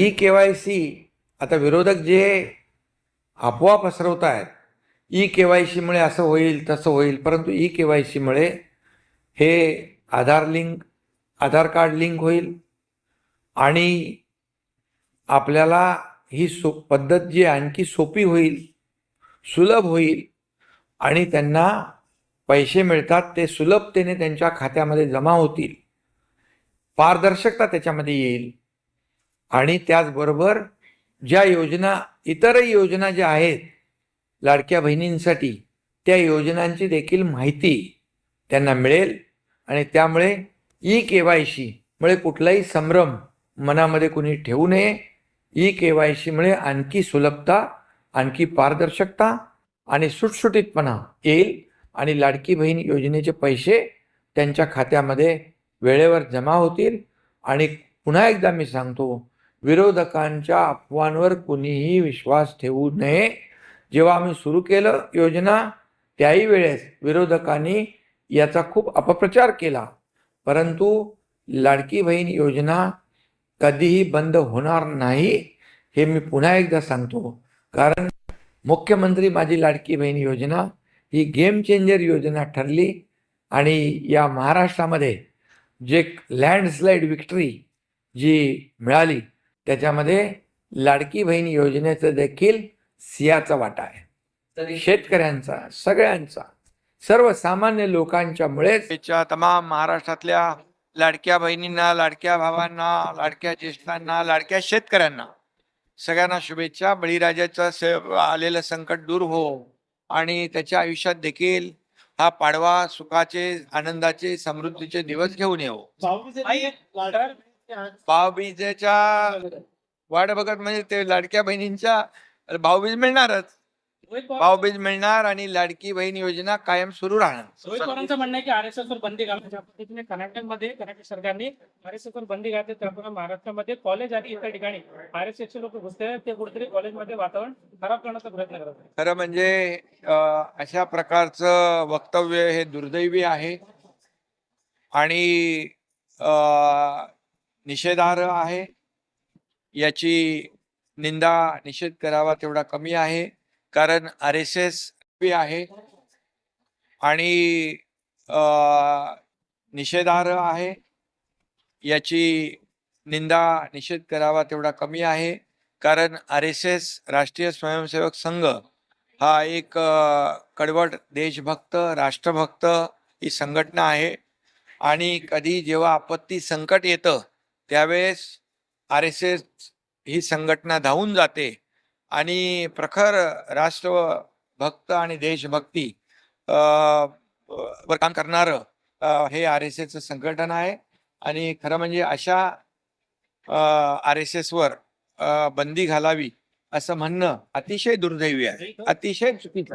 E के Y C आता विरोधक जे अफवा पसरवत आहेत ई के वाय सीमुळे असं होईल तसं होईल परंतु ई के वाय सीमुळे हे Aadhaar link Aadhaar card link होईल आणि आपल्याला ही सो पद्धत जी आणखी सोपी होईल सुलभ होईल आणि त्यांना पैसे मिळतात ते सुलभतेने त्यांच्या खात्यामध्ये जमा होतील. पारदर्शकता त्याच्यामध्ये येईल. आणि त्याचबरोबर ज्या योजना इतरही योजना ज्या आहेत लाडक्या बहिणींसाठी त्या योजनांची देखील माहिती त्यांना मिळेल. आणि त्यामुळे ई के वाय सीमुळे कुठलाही संभ्रम मनामध्ये कुणी ठेवू नये. ई के वाय सीमुळे आणखी सुलभता आणखी पारदर्शकता आणि सुटसुटीतपणा येईल. आणि लाडकी बहीण योजनेचे पैसे त्यांच्या खात्यामध्ये वेळेवर जमा होतील. आणि पुन्हा एकदा मी सांगतो विरोधकांच्या अफवांवर कुणीही विश्वास ठेवू नये. जेव्हा आम्ही सुरू केलं योजना त्याही वेळेस विरोधकांनी याचा खूप अपप्रचार केला. परंतु लाडकी बहीण योजना कधीही बंद होणार नाही हे मी पुन्हा एकदा सांगतो. कारण मुख्यमंत्री माझी लाडकी बहीण योजना ही गेम चेंजर योजना ठरली आणि या महाराष्ट्रामध्ये जे लँडस्लाईड विक्ट्री जी मिळाली त्याच्यामध्ये लाडकी बहीण योजनेचं देखील सियाचा वाटा आहे. शेतकऱ्यांचा सगळ्यांचा सर्वसामान्य लोकांच्यामुळेच त्याच्या तमाम महाराष्ट्रातल्या लाडक्या बहिणींना लाडक्या भावांना लाडक्या ज्येष्ठांना लाडक्या शेतकऱ्यांना सगळ्यांना शुभेच्छा. बळीराजाचं से आलेलं संकट दूर हो आणि त्याच्या आयुष्यात देखील हा पाडवा सुखाचे आनंदाचे समृद्धीचे दिवस घेऊन येऊ भाऊबीजेच्या वाट बघत म्हणजे ते लाडक्या बहिणींच्या भाऊबीज मिळणारच. भाऊबीज मिळणार आणि लाडकी बहीण योजना कायम सुरू राहणार. रोहित म्हणणं आहे की आरएसएस वर बंदी घालण्याच्या पद्धतीने कर्नाटकमध्ये कर्नाटक सरकारने आरएसएस वर बंदी घातली त्याप्रमाणे महाराष्ट्रामध्ये कॉलेज आणि इतर ठिकाणी आरएसएस चे लोक घुसते ते कुठेतरी कॉलेजमध्ये वातावरण खराब करण्याचा प्रयत्न करत आहेत. खरं म्हणजे अशा प्रकारचं वक्तव्य हे दुर्दैवी आहे. आणि निषेधार्ह आहे. याची निंदा निषेध करावा तेवढा कमी आहे. कारण आर एस एस आहे. आणि निषेधार्ह आहे. याची निंदा निषेध करावा तेवढा कमी आहे. कारण आर एस एस राष्ट्रीय स्वयंसेवक संघ हा एक कडवट देशभक्त राष्ट्रभक्त ही संघटना आहे. आणि कधी जेव्हा आपत्ती संकट येतं त्यावेळेस आर एस एस ही संघटना धावून जाते आणि प्रखर राष्ट्रभक्त आणि देशभक्ती वर काम करणारं हे आर एस एसचं संघटन आहे आणि खरं म्हणजे अशा आर एस एसवर बंदी घालावी असं म्हणणं अतिशय दुर्दैवी आहे अतिशय चुकीचं.